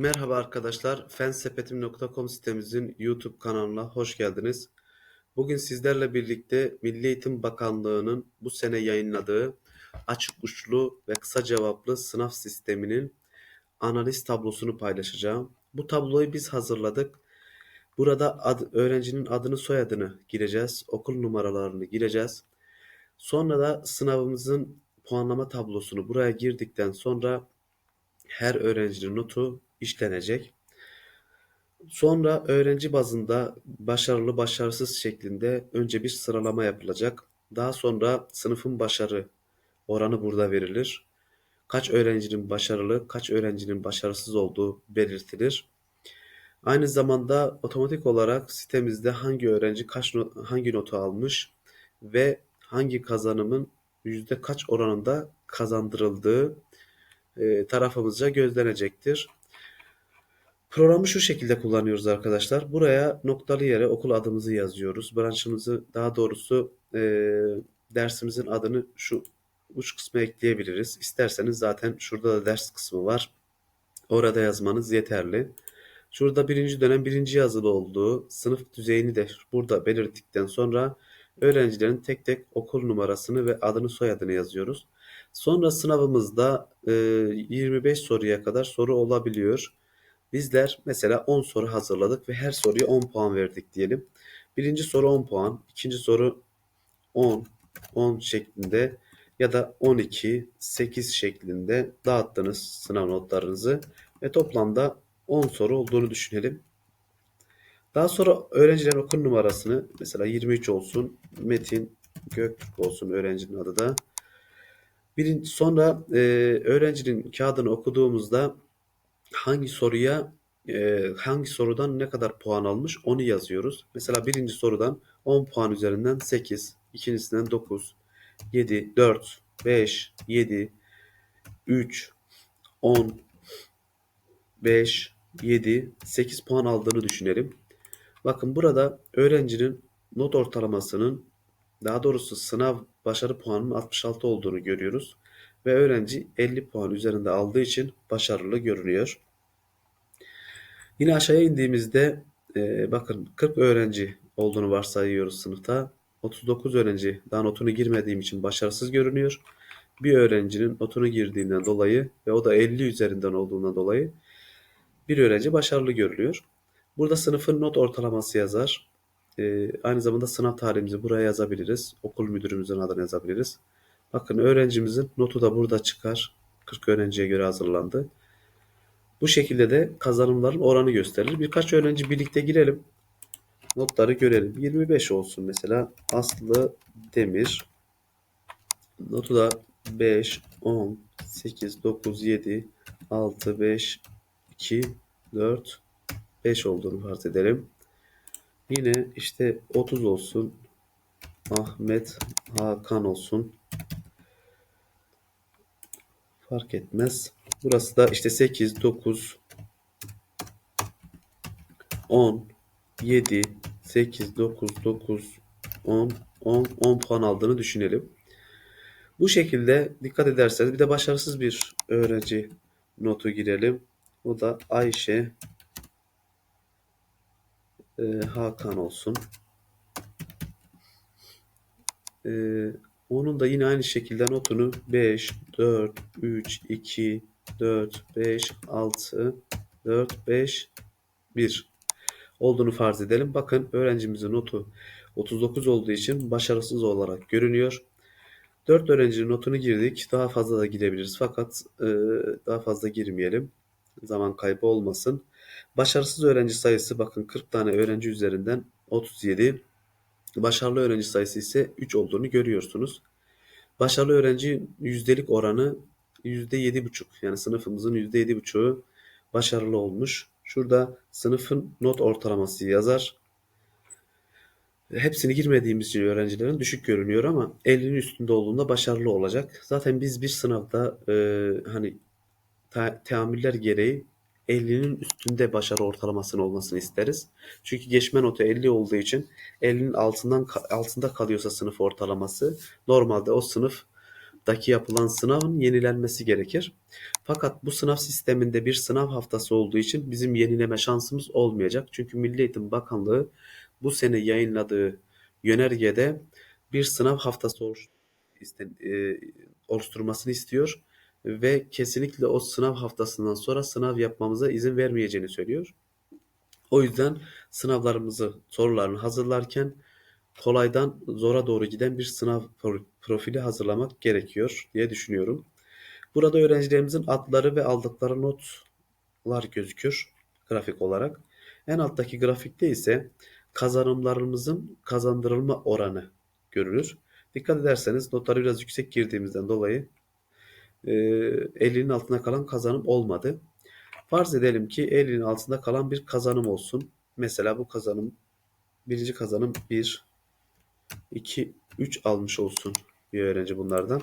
Merhaba arkadaşlar, fensepetim.com sitemizin YouTube kanalına hoş geldiniz. Bugün sizlerle birlikte Milli Eğitim Bakanlığı'nın bu sene yayınladığı açık uçlu ve kısa cevaplı sınav sisteminin analiz tablosunu paylaşacağım. Bu tabloyu biz hazırladık. Burada ad, öğrencinin adını soyadını gireceğiz, okul numaralarını gireceğiz. Sonra da sınavımızın puanlama tablosunu buraya girdikten sonra her öğrencinin notu işlenecek. Sonra öğrenci bazında başarılı başarısız şeklinde önce bir sıralama yapılacak. Daha sonra sınıfın başarı oranı burada verilir. Kaç öğrencinin başarılı, kaç öğrencinin başarısız olduğu belirtilir. Aynı zamanda otomatik olarak sitemizde hangi öğrenci kaç hangi notu almış ve hangi kazanımın yüzde kaç oranında kazandırıldığı e, tarafımızca gözlenecektir. Programı şu şekilde kullanıyoruz arkadaşlar. Buraya noktalı yere okul adımızı yazıyoruz. Branşımızı daha doğrusu e, dersimizin adını şu uç kısma ekleyebiliriz. İsterseniz zaten şurada da ders kısmı var. Orada yazmanız yeterli. Şurada birinci dönem birinci yazılı olduğu sınıf düzeyini de burada belirttikten sonra öğrencilerin tek tek okul numarasını ve adını soyadını yazıyoruz. Sonra sınavımızda e, 25 soruya kadar soru olabiliyor. Bizler mesela 10 soru hazırladık ve her soruya 10 puan verdik diyelim. Birinci soru 10 puan, ikinci soru 10, 10 şeklinde ya da 12, 8 şeklinde dağıttınız sınav notlarınızı ve toplamda 10 soru olduğunu düşünelim. Daha sonra öğrenciler okul numarasını mesela 23 olsun, Metin Göktürk olsun öğrencinin adı da. Birinci, sonra e, öğrencinin kağıdını okuduğumuzda hangi soruya e, hangi sorudan ne kadar puan almış onu yazıyoruz. Mesela birinci sorudan 10 puan üzerinden 8, ikincisinden 9, 7, 4, 5, 7, 3, 10, 5, 7, 8 puan aldığını düşünelim. Bakın burada öğrencinin not ortalamasının daha doğrusu sınav başarı puanının 66 olduğunu görüyoruz. Ve öğrenci 50 puan üzerinde aldığı için başarılı görünüyor. Yine aşağıya indiğimizde e, bakın 40 öğrenci olduğunu varsayıyoruz sınıfta. 39 öğrenci daha notunu girmediğim için başarısız görünüyor. Bir öğrencinin notunu girdiğinden dolayı ve o da 50 üzerinden olduğundan dolayı bir öğrenci başarılı görülüyor. Burada sınıfın not ortalaması yazar. Ee, aynı zamanda sınav tarihimizi buraya yazabiliriz. Okul müdürümüzün adını yazabiliriz. Bakın öğrencimizin notu da burada çıkar. 40 öğrenciye göre hazırlandı. Bu şekilde de kazanımların oranı gösterilir. Birkaç öğrenci birlikte girelim. Notları görelim. 25 olsun mesela. Aslı Demir. Notu da 5, 10, 8, 9, 7, 6, 5, 2, 4, 5 olduğunu farz edelim. Yine işte 30 olsun. Ahmet Hakan olsun. Fark etmez. Burası da işte 8, 9, 10, 7, 8, 9, 9, 10, 10, 10 puan aldığını düşünelim. Bu şekilde dikkat ederseniz bir de başarısız bir öğrenci notu girelim. O da Ayşe e, Hakan olsun. E, onun da yine aynı şekilde notunu 5, 4, 3, 2, 4, 5, 6, 4, 5, 1 olduğunu farz edelim. Bakın öğrencimizin notu 39 olduğu için başarısız olarak görünüyor. 4 öğrencinin notunu girdik. Daha fazla da gidebiliriz fakat e, daha fazla girmeyelim. Zaman kaybı olmasın. Başarısız öğrenci sayısı bakın 40 tane öğrenci üzerinden 37. Başarılı öğrenci sayısı ise 3 olduğunu görüyorsunuz. Başarılı öğrenci yüzdelik oranı %7,5 yani sınıfımızın %7,5'u başarılı olmuş. Şurada sınıfın not ortalaması yazar. Hepsini girmediğimiz için öğrencilerin düşük görünüyor ama 50'nin üstünde olduğunda başarılı olacak. Zaten biz bir sınavda e, hani teamüller gereği 50'nin üstünde başarı ortalamasının olmasını isteriz. Çünkü geçme notu 50 olduğu için 50'nin altından altında kalıyorsa sınıf ortalaması normalde o sınıf daki yapılan sınavın yenilenmesi gerekir. Fakat bu sınav sisteminde bir sınav haftası olduğu için bizim yenileme şansımız olmayacak. Çünkü Milli Eğitim Bakanlığı bu sene yayınladığı yönergede bir sınav haftası e, oluşturmasını istiyor ve kesinlikle o sınav haftasından sonra sınav yapmamıza izin vermeyeceğini söylüyor. O yüzden sınavlarımızı, sorularını hazırlarken kolaydan zora doğru giden bir sınav pro- profili hazırlamak gerekiyor diye düşünüyorum. Burada öğrencilerimizin adları ve aldıkları notlar gözükür grafik olarak. En alttaki grafikte ise kazanımlarımızın kazandırılma oranı görülür. Dikkat ederseniz notları biraz yüksek girdiğimizden dolayı e, 50'nin altına kalan kazanım olmadı. Farz edelim ki 50'nin altında kalan bir kazanım olsun. Mesela bu kazanım birinci kazanım 1, 2, 3 almış olsun bir öğrenci bunlardan.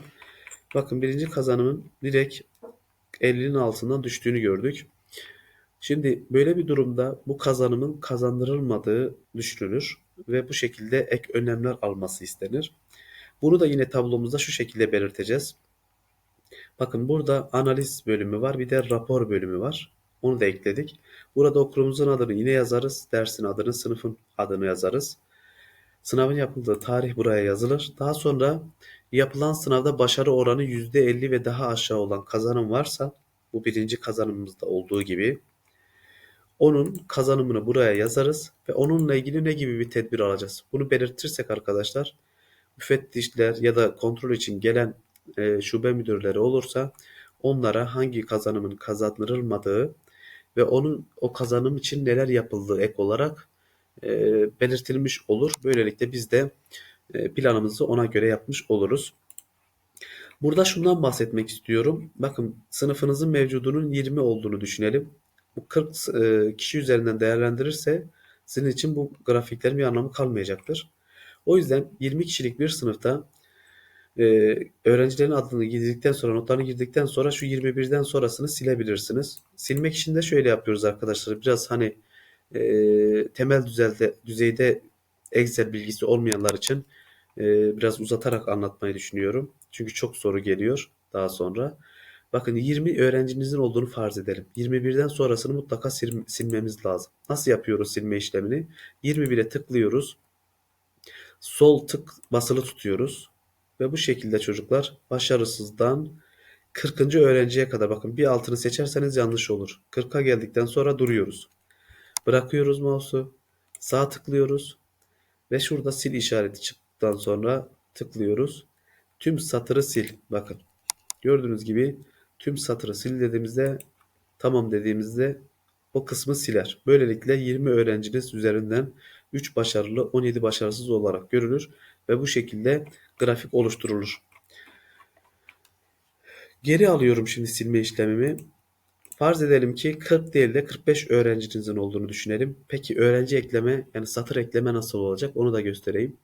Bakın birinci kazanımın direkt 50'nin altından düştüğünü gördük. Şimdi böyle bir durumda bu kazanımın kazandırılmadığı düşünülür ve bu şekilde ek önlemler alması istenir. Bunu da yine tablomuzda şu şekilde belirteceğiz. Bakın burada analiz bölümü var, bir de rapor bölümü var. Onu da ekledik. Burada okulumuzun adını yine yazarız, dersin adını, sınıfın adını yazarız. Sınavın yapıldığı tarih buraya yazılır. Daha sonra yapılan sınavda başarı oranı %50 ve daha aşağı olan kazanım varsa, bu birinci kazanımımızda olduğu gibi, onun kazanımını buraya yazarız ve onunla ilgili ne gibi bir tedbir alacağız? Bunu belirtirsek arkadaşlar, müfettişler ya da kontrol için gelen e, şube müdürleri olursa onlara hangi kazanımın kazandırılmadığı ve onun o kazanım için neler yapıldığı ek olarak e, belirtilmiş olur. Böylelikle biz de e, planımızı ona göre yapmış oluruz. Burada şundan bahsetmek istiyorum. Bakın sınıfınızın mevcudunun 20 olduğunu düşünelim. Bu 40 e, kişi üzerinden değerlendirirse sizin için bu grafiklerin bir anlamı kalmayacaktır. O yüzden 20 kişilik bir sınıfta e, öğrencilerin adını girdikten sonra, notlarını girdikten sonra şu 21'den sonrasını silebilirsiniz. Silmek için de şöyle yapıyoruz arkadaşlar. Biraz hani e, temel düzeyde, düzeyde Excel bilgisi olmayanlar için e, biraz uzatarak anlatmayı düşünüyorum. Çünkü çok soru geliyor daha sonra. Bakın 20 öğrencinizin olduğunu farz edelim. 21'den sonrasını mutlaka sil- silmemiz lazım. Nasıl yapıyoruz silme işlemini? 21'e tıklıyoruz. Sol tık basılı tutuyoruz. Ve bu şekilde çocuklar başarısızdan 40. öğrenciye kadar bakın bir altını seçerseniz yanlış olur. 40'a geldikten sonra duruyoruz. Bırakıyoruz mouse'u. Sağ tıklıyoruz. Ve şurada sil işareti çıktıktan sonra tıklıyoruz. Tüm satırı sil. Bakın. Gördüğünüz gibi tüm satırı sil dediğimizde tamam dediğimizde o kısmı siler. Böylelikle 20 öğrenciniz üzerinden 3 başarılı 17 başarısız olarak görülür ve bu şekilde grafik oluşturulur. Geri alıyorum şimdi silme işlemimi. Farz edelim ki 40 değil de 45 öğrencinizin olduğunu düşünelim. Peki öğrenci ekleme yani satır ekleme nasıl olacak onu da göstereyim.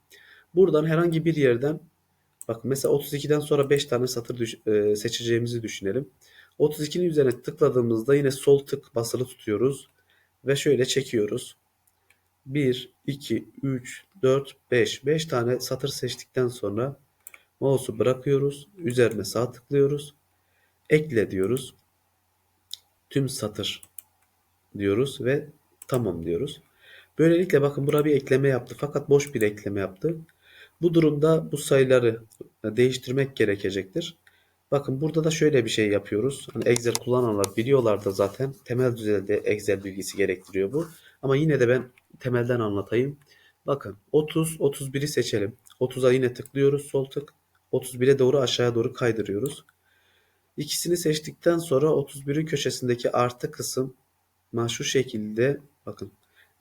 Buradan herhangi bir yerden bak mesela 32'den sonra 5 tane satır düş- e, seçeceğimizi düşünelim. 32'nin üzerine tıkladığımızda yine sol tık basılı tutuyoruz ve şöyle çekiyoruz. 1, 2, 3, 4, 5. 5 tane satır seçtikten sonra mouse'u bırakıyoruz. Üzerine sağ tıklıyoruz. Ekle diyoruz. Tüm satır diyoruz ve tamam diyoruz. Böylelikle bakın buraya bir ekleme yaptı fakat boş bir ekleme yaptı. Bu durumda bu sayıları değiştirmek gerekecektir. Bakın burada da şöyle bir şey yapıyoruz. Hani Excel kullananlar biliyorlar da zaten temel düzeyde Excel bilgisi gerektiriyor bu. Ama yine de ben temelden anlatayım. Bakın 30, 31'i seçelim. 30'a yine tıklıyoruz sol tık. 31'e doğru aşağıya doğru kaydırıyoruz. İkisini seçtikten sonra 31'in köşesindeki artı kısım şu şekilde bakın.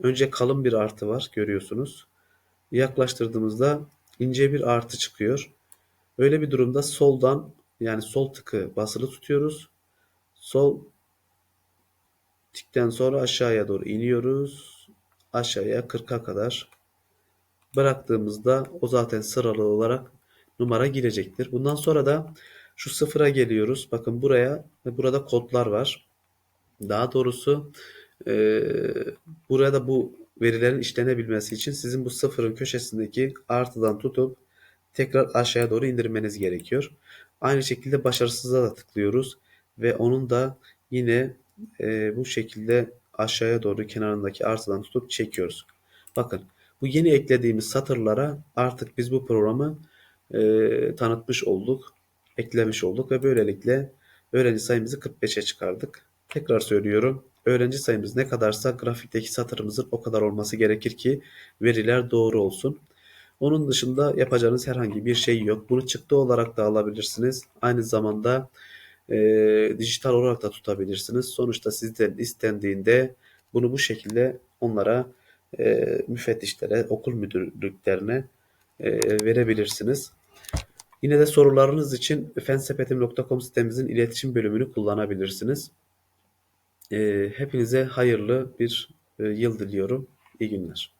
Önce kalın bir artı var görüyorsunuz. Yaklaştırdığımızda ince bir artı çıkıyor. Öyle bir durumda soldan yani sol tıkı basılı tutuyoruz. Sol tikten sonra aşağıya doğru iniyoruz. Aşağıya 40'a kadar bıraktığımızda o zaten sıralı olarak numara girecektir. Bundan sonra da şu sıfıra geliyoruz. Bakın buraya ve burada kodlar var. Daha doğrusu e, burada bu verilerin işlenebilmesi için sizin bu sıfırın köşesindeki artıdan tutup tekrar aşağıya doğru indirmeniz gerekiyor. Aynı şekilde başarısıza da tıklıyoruz ve onun da yine e, bu şekilde aşağıya doğru kenarındaki artıdan tutup çekiyoruz. Bakın bu yeni eklediğimiz satırlara artık biz bu programı e, tanıtmış olduk, eklemiş olduk ve böylelikle öğrenci sayımızı 45'e çıkardık. Tekrar söylüyorum. Öğrenci sayımız ne kadarsa grafikteki satırımızın o kadar olması gerekir ki veriler doğru olsun. Onun dışında yapacağınız herhangi bir şey yok. Bunu çıktı olarak da alabilirsiniz. Aynı zamanda e, dijital olarak da tutabilirsiniz. Sonuçta sizden istendiğinde bunu bu şekilde onlara e, müfettişlere, okul müdürlüklerine e, verebilirsiniz. Yine de sorularınız için fensepetim.com sitemizin iletişim bölümünü kullanabilirsiniz. E, hepinize hayırlı bir e, yıl diliyorum. İyi günler.